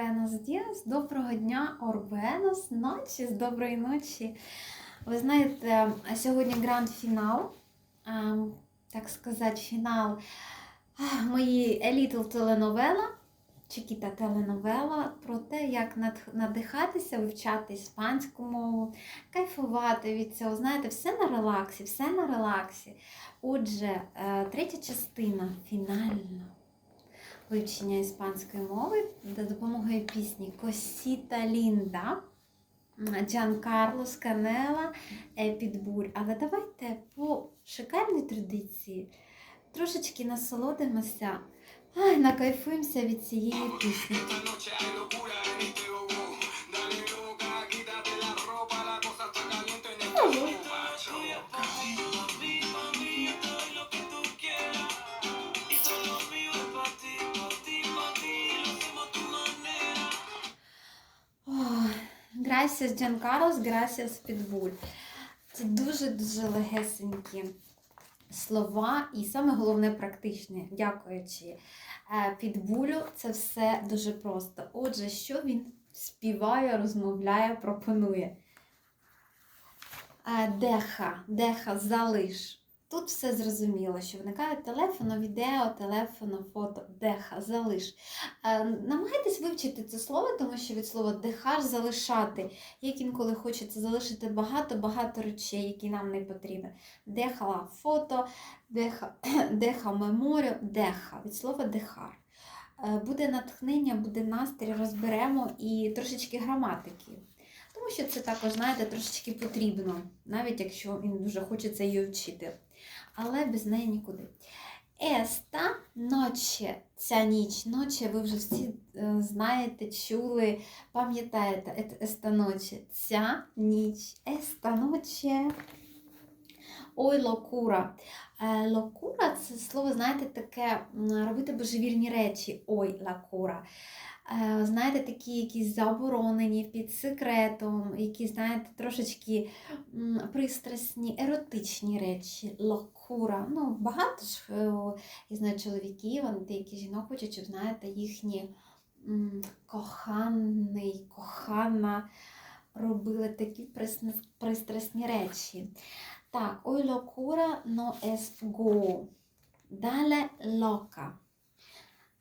Buenos días, доброго дня, buenos ночі, з доброї ночі. Ви знаєте, сьогодні гранд-фінал, ем, так сказати, фінал моєї Little теленовела, Чикіта теленовела, про те, як надихатися, вивчати іспанську мову, кайфувати від цього. Знаєте, все на релаксі, все на релаксі. Отже, е, третя частина фінальна вивчення іспанської мови за допомогою пісні Косіта Лінда, Джан Карлос Канела, Підбуль. Але давайте по шикарній традиції трошечки насолодимося, ай, накайфуємося від цієї пісні. Gracias, Карлос, gracias, Підбуль. Це дуже-дуже легесенькі слова і саме головне практичне, дякуючи е, Підбулю, це все дуже просто. Отже, що він співає, розмовляє, пропонує. Е, Деха, деха, залиш. Тут все зрозуміло, що виникає телефоно, відео, телефоно, фото, деха, залиш. Е, Намагайтесь вивчити це слово, тому що від слова дехаш залишати. Як інколи хочеться залишити багато-багато речей, які нам не потрібні. Дехала фото, деха, деха меморіо, деха від слова дехар. Е, Буде натхнення, буде настрій, розберемо і трошечки граматики. Тому що це також, знаєте, трошечки потрібно, навіть якщо не дуже хочеться її вчити. Але без неї нікуди. Еста ночі, ця ніч, ночі, ви вже всі е, знаєте, чули, пам'ятаєте, еста ночі, ця ніч, еста ночі. Ой, локура. Е, локура це слово, знаєте, таке робити божевільні речі. Ой, лакура. Е, знаєте, такі якісь заборонені під секретом, які, знаєте, трошечки пристрасні, еротичні речі. Локура. Ну, багато ж е, я знаю чоловіків, деякі жінок хочуть, щоб знаєте, їхні коханий, кохана робили такі пристрасні речі. Так, ой локура но es go. Дале лока.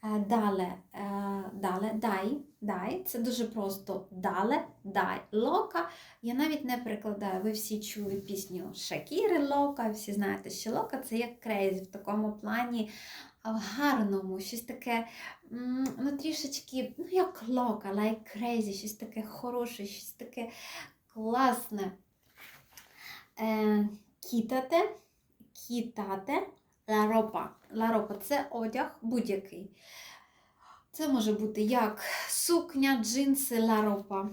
Е, Дале, е, дале, дай, дай. Це дуже просто. Дале, дай. Лока. Я навіть не перекладаю. Ви всі чули пісню Шакіри Лока. Всі знаєте, що лока це як крейзі в такому плані гарному, щось таке, ну трішечки, ну як лока, like crazy, щось таке хороше, щось таке класне. Е, кітате, кітате, ларопа. Ларопа це одяг будь-який. Це може бути як сукня, джинси, ларопа.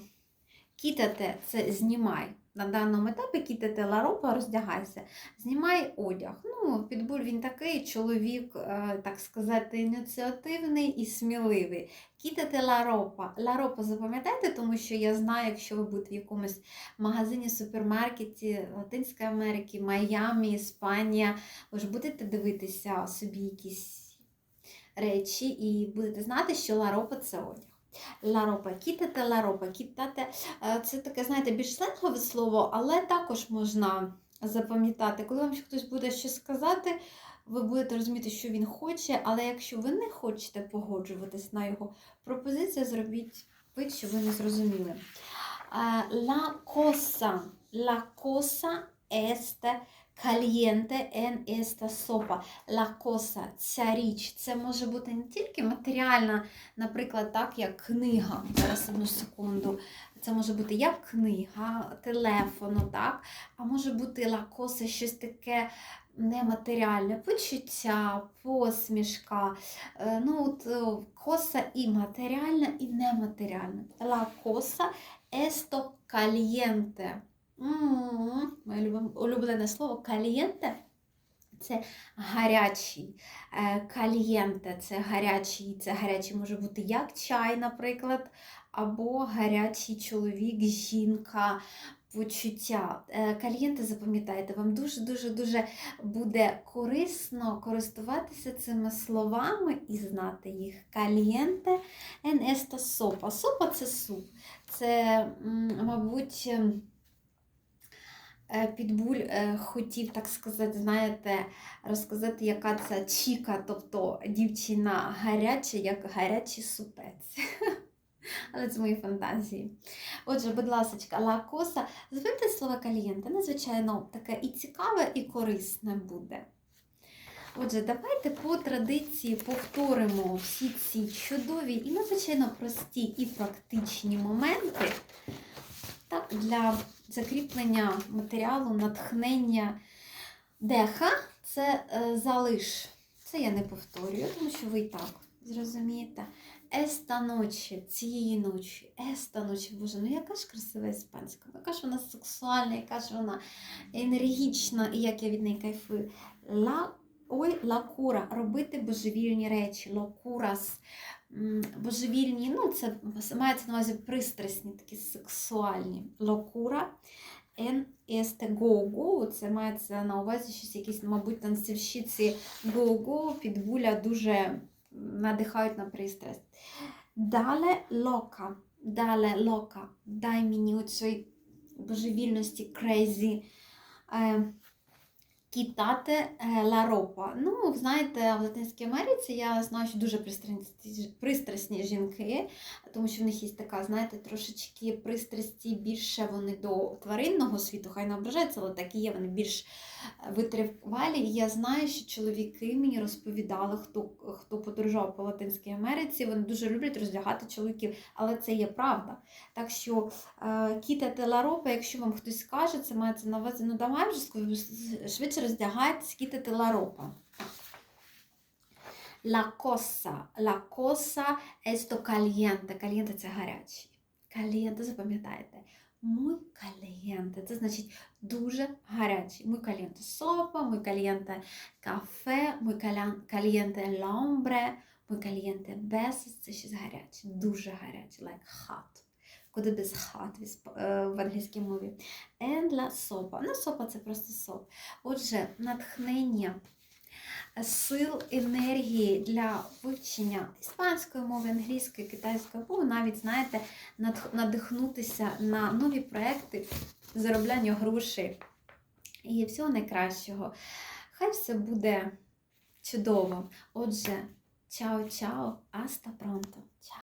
Кітате це знімай. На даному етапі кітате ларопа, роздягайся. Знімай одяг. Ну, підбуль він такий чоловік, е, так сказати, ініціативний і сміливий. Кітате ларопа. Ларопа запам'ятайте, тому що я знаю, якщо ви будете в якомусь магазині, супермаркеті Латинської Америки, Майамі, Іспанія, ви ж будете дивитися собі якісь речі і будете знати, що ларопа це одяг. Ларопа, кітате. Е, Це таке, знаєте, більш сленгове слово, але також можна запам'ятати. Коли вам хтось буде щось сказати, ви будете розуміти, що він хоче, але якщо ви не хочете погоджуватись на його пропозицію, зробіть вид, що ви не зрозуміли. Е, La cosa, la cosa este en esta sopa. La cosa, ця річ, це може бути не тільки матеріальна, наприклад, так, як книга. Зараз одну секунду. Це може бути як книга, телефон, так, а може бути лакоса, щось таке нематеріальне, почуття, посмішка. Е, Ну, от, е, коса і матеріальна, і нематеріальна. La cosa esto caliente. М, Моє улюблене слово caliente – це гарячий. Е, Кальєнте це гарячий, це гарячий може бути як чай, наприклад, або гарячий чоловік, жінка, почуття. Е, Калієнте, запам'ятайте, вам дуже-дуже-дуже буде корисно користуватися цими словами і знати їх. Калієнте esta sopa. Сопа це суп. Це, мабуть, ем, Підбуль е, хотів, так сказати, знаєте, розказати, яка це чіка, тобто дівчина гаряча, як гарячий супець. Але це мої фантазії. Отже, будь ласка, лакоса. Звикте слово калієнте, надзвичайно таке і цікаве, і корисне буде. Отже, давайте по традиції повторимо всі ці чудові і надзвичайно прості і практичні моменти так, для закріплення матеріалу, натхнення деха. Це е, залиш. Це я не повторюю, тому що ви і так зрозумієте. Еста ночі, цієї ночі, еста ночі, боже, ну яка ж красива іспанська, яка ж вона сексуальна, яка ж вона енергічна, і як я від неї кайфую. Ла, ой, лакура, робити божевільні речі, лакурас, м, божевільні, ну це мається на увазі пристрасні, такі сексуальні. Есте го-го, це мається на увазі щось якісь, мабуть, танцівщиці го-го, підбуля дуже надихають на пристрасть. Далі лока. Далі лока. Дай мені оцій божевільності crazy. Е, Кітати е, ла ропа. Ну, знаєте, в Латинській Америці я знаю, що дуже пристрасні, пристрасні жінки, тому що в них є така, знаєте, трошечки пристрасті більше вони до тваринного світу, хай не ображаються, але такі є, вони більш витривалі. І я знаю, що чоловіки мені розповідали, хто, хто подорожував по Латинській Америці, вони дуже люблять роздягати чоловіків, але це є правда. Так що е, кіта теларопа, якщо вам хтось скаже, це мається на увазі, ну давай вже швидше роздягайтесь, кіта теларопа. La cosa, la cosa esto caliente. Caliente це гарячий. Caliente, запам'ятайте. Muy caliente. Це значить дуже гарячий. Muy caliente сопа, muy caliente кафе, muy caliente l'ombre, muy caliente besos. Це щось гаряче, дуже гаряче, like hot. Куди без hot в е, англійській мові. La sopa. Ну, сопа це просто соп. Отже, натхнення сил, енергії для вивчення іспанської мови, англійської, китайської мови, навіть, знаєте, надихнутися на нові проекти, заробляння грошей і всього найкращого. Хай все буде чудово. Отже, чао-чао, аста пронто.